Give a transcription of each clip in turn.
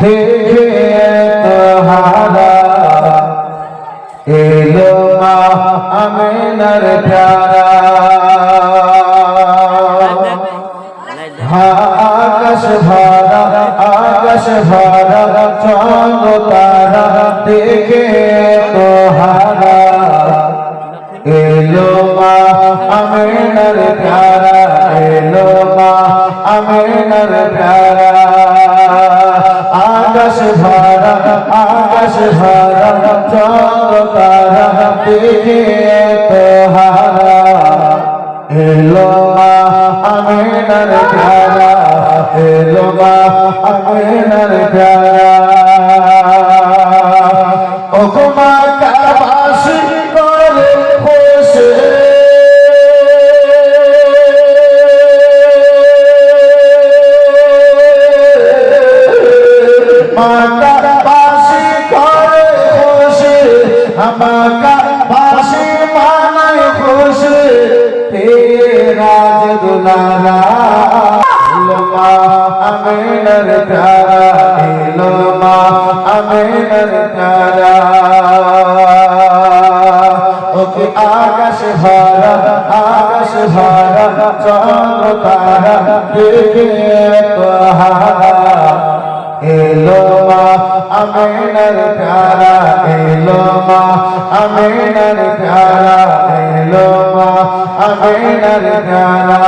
দেখে তোহারা, এলো মা আমিনার প্যারা। আকাশ ভরা আকাশ ভরা, চন্দ্র তারা দেখে তোহারা। এলো মা আমিনার প্যারা, এলো মা আমিনার প্যারা। আকাশ ভরা চন্দ্র তারা দেখে তোহারা এলো মা আমিনার প্যারা এলো মা আমিনার প্যারা আকাশ ভরা আকাশ ভরা চন্দ্র তারা দেখে তোহারা এলো মা আমিনার প্যারা এলো মা আমিনার প্যারা এলো মা আমিনার প্যারা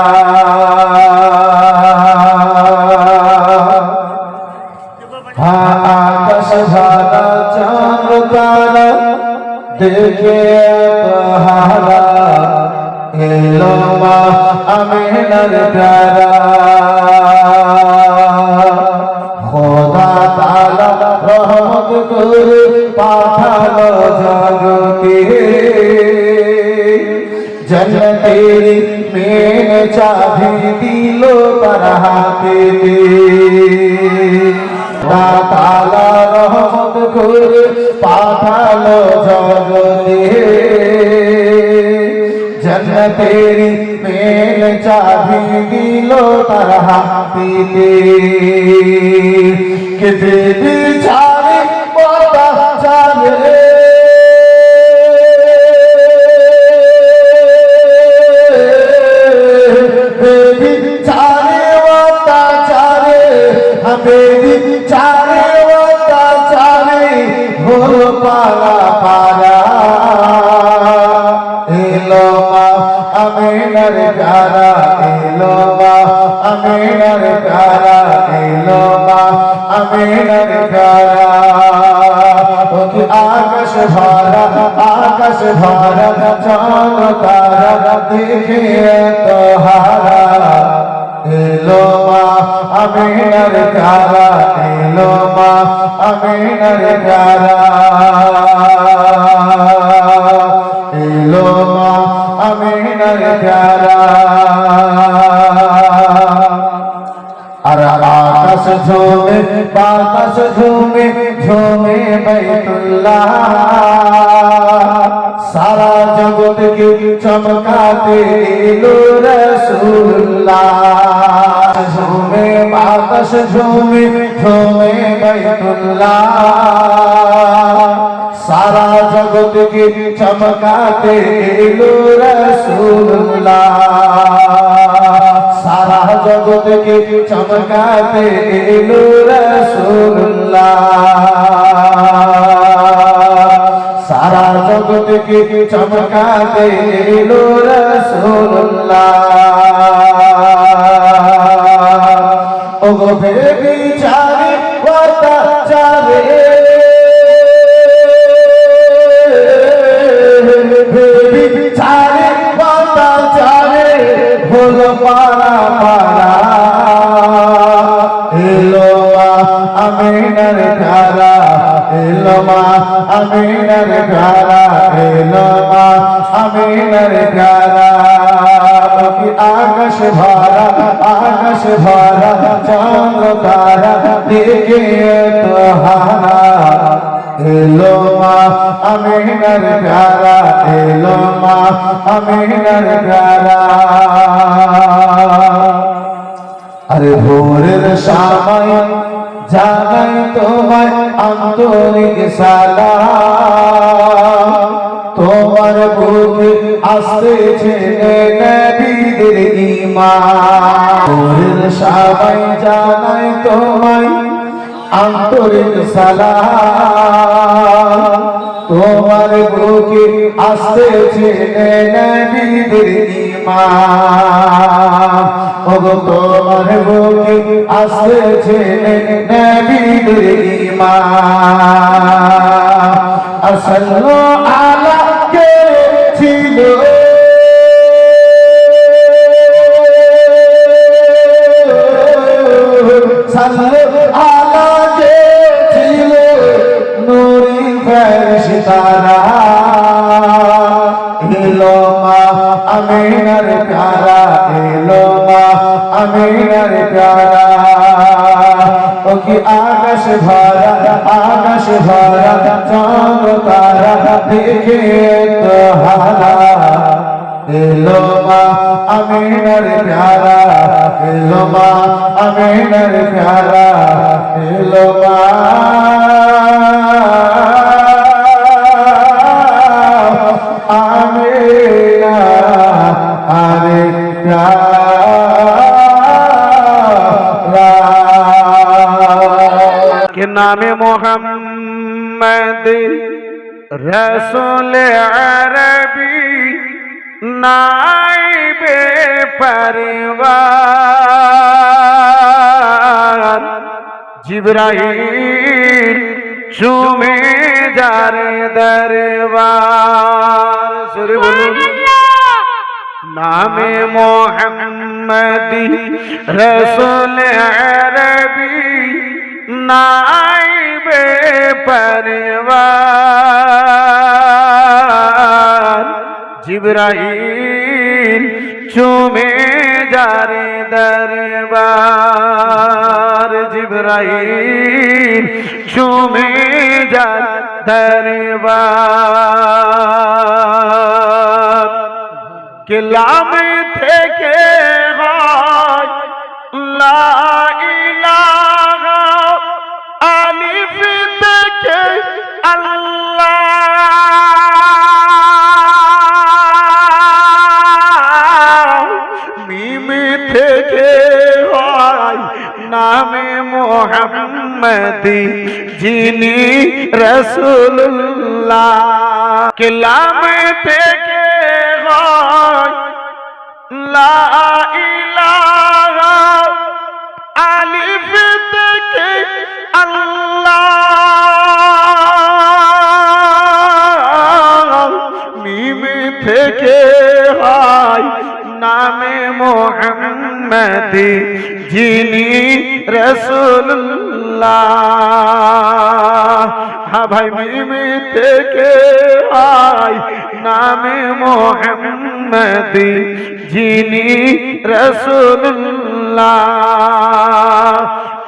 হ্যাঁ আকাশ ভালা চন্দ্র তারা দেখে তোহারা এলো মা আমিনার প্যারা খোদা তালা রহমত করে পাঠালো জগতে জন্নতের মেন চাবি দিল তার হাতে। পাঠালো জন্নতের মেল চাবি দিল তার হাতিতে কে দেবী ছাড়ে আমিনার প্যারা ওকে আকাশ ভরা আকাশ ভরা চন্দ্র তারা দেখে তোহারা এলো মা আমিনার প্যারা এলো মা আমিনার প্যারা এলো মা আমিনার প্যারা আর আকাশ ঝুমে বাতাস ঝুমে ঝুমে বাইতুল্লাহ। সারা জগৎকে চমকাতে রসুল্লাহ ঝুমে, বাতাস ঝুমে ঝুমে বাইতুল্লাহ। সারা জগৎকে চমকাতে রসুল্লাহ সারা জগৎকে চমকাতে এলো রসুল্লাহ সারা জগৎকে চমকাতে এলো রসুল্লাহ ওগো গো ধারা এলো মা আমিনার কি আকাশ ভরা আকাশ ভরা চন্দ্র তারা দেখে তোহারা এলো মা আমিনার প্যারা এলো মা আমিনার প্যারা আরে ভোরের সময় জানাই তোমায় আন্তরিক সালাম। তোমার বুকে আসতেছে নবীদের ঈমান। সবাই জানাই তোমায় আন্তরিক সালাম। তোমার বুকে আসতেছে নবীদের ঈমান। ওগো, তোমার বুকে আসল্লু আলা ছিল। ও কি আকাশ ভরা আকাশ ভরা চন্দ্র তারা দেখে তো হারা এলো মা আমিনার প্যারা এলো মা আমিনার প্যারা এলো মা রসুল আরবি নাইবে পরিবার। জিব্রাহিম চুমে যার দরবার। সুরে বলুন। নামে মোহাম্মদি রসুল আরবি নাইবে পরিবার। জিব্রাইল চুমে যারে দরবার। জিব্রাইল চুমে যার দরবার। কেলামে থেকে হয় লা মোহাম্মদি যিনি রসুল্লাহ কেলাম থেকে হয়? আলিফ থেকে আল্লাহ। মিম থেকে হয় নামে মোহাম্মদি যিনি রসুল্লাহ হ্যাঁ ভাই, মিম থেকে হয় নামে মোহাম্মদি, যিনি রসুল্লাহ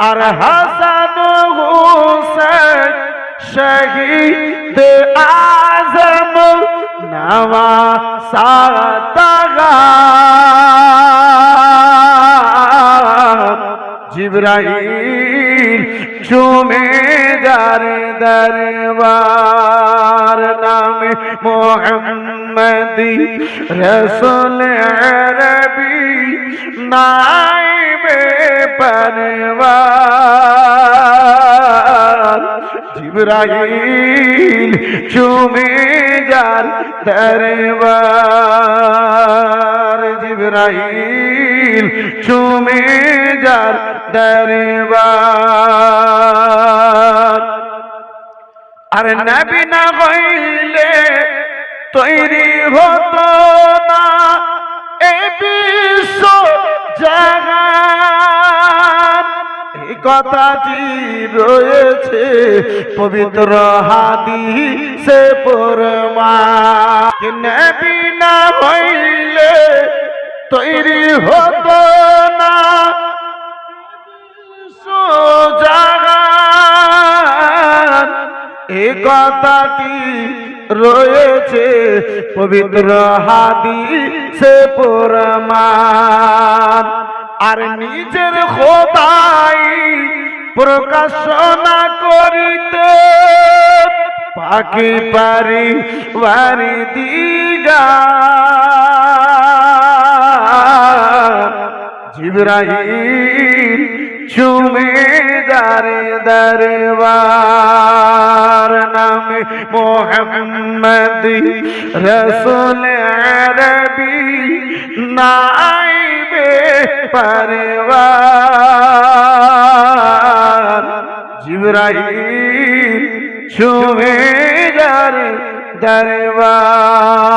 আর হাসান হুসেন শহীদ আজম নওয়া সাতগা জিব্রাইল চুমে যারে দরবার নামে মোহাম্মদি রসুল রবি নাইবে পরবার জিব্রাইল চুমে যার দরবার। জিব্রাইল চুমে যার দরবার। আর নবী না হইলে তৈরি হতো না, এ বিশ্ব এই কথাটি রয়েছে, পবিত্র হাদিসে পরমা নবী হইলে তৈরি হতো না। জাগান এ কথাটি রয়েছে, পবিত্র হাদিসে প্রমাণ আর নিজের খোদাই প্রকাশ না করিতে পাখি পারি বাড়ি দিগা। জিব্রাহিম চুমে দারে দরবার নামে মোহাম্মদ রসুল আরবি নাইবে পরবার। জিবরাইল যার দরবার।